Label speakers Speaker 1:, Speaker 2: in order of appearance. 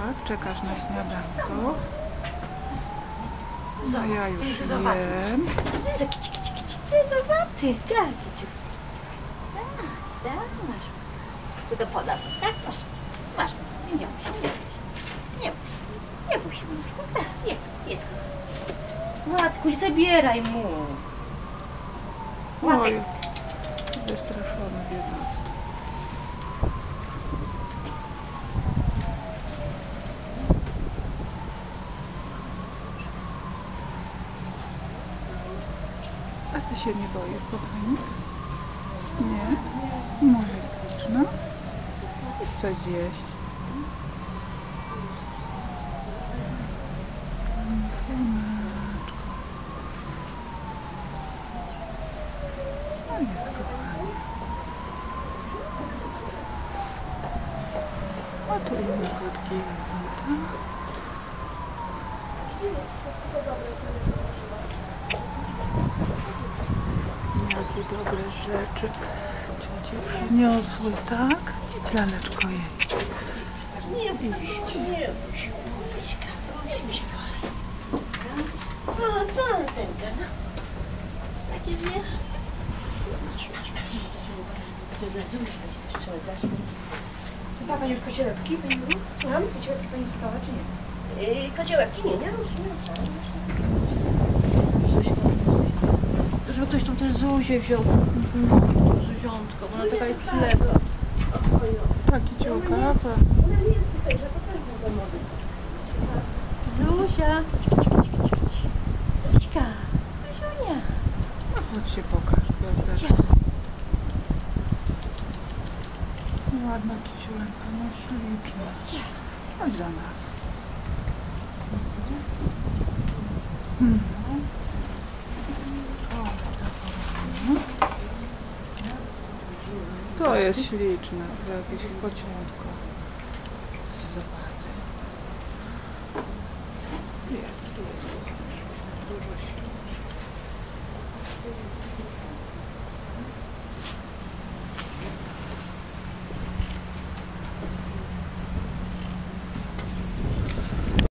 Speaker 1: Tak, czekasz na śniadanko. A ja już jem.
Speaker 2: Zyza, kici. Tak, kiciu. Tak, tak, masz. Ty to podam. Tak, masz. Masz. Nie, nie musi, nie musi. Nie musi. Nie musi, mamuszku. Tak, jedz, jedz. Matku, zabieraj mu. Łatek.
Speaker 1: Oj, wystraszony biedactwo. Ty się nie boisz, kochanie? Nie? Może jest liczna? Coś zjeść. Słoneczko. No jest kochanie. A tu inne kotki jedzą, tak? Jakie dobre rzeczy ciocie przyniosły, tak? Laleczko, jedź.
Speaker 3: Nie bój się, nie bój się.
Speaker 2: Buźka, buźka.
Speaker 3: No, co antenka, no? Takie zjesz?
Speaker 2: Masz, masz, masz.
Speaker 3: To dla Zuzi będzie też trzeba dać.
Speaker 4: Chyba pani już kociołepki, pani Lu?
Speaker 3: Mam?
Speaker 4: Kociołepki pani zyskała, czy nie?
Speaker 3: Yy, kociołek, nie, nie rusz, nie rusz.
Speaker 4: To Zuzię wziął. No, Zuziątko, bo ona taka jest przyległa.
Speaker 1: Taki ciołka, tak.
Speaker 3: Ona nie jest tutaj, że to też był domowy.
Speaker 4: Zuzia.
Speaker 2: Zuśka, Zuziunia.
Speaker 1: No chodź się pokaż, Piotrek. Ładna kiciulenka, no śliczna. Chodź do nas. Hmm. To tak. jest śliczne, to jakieś kociątko. Zobacz. Jest, jest, dużo sił.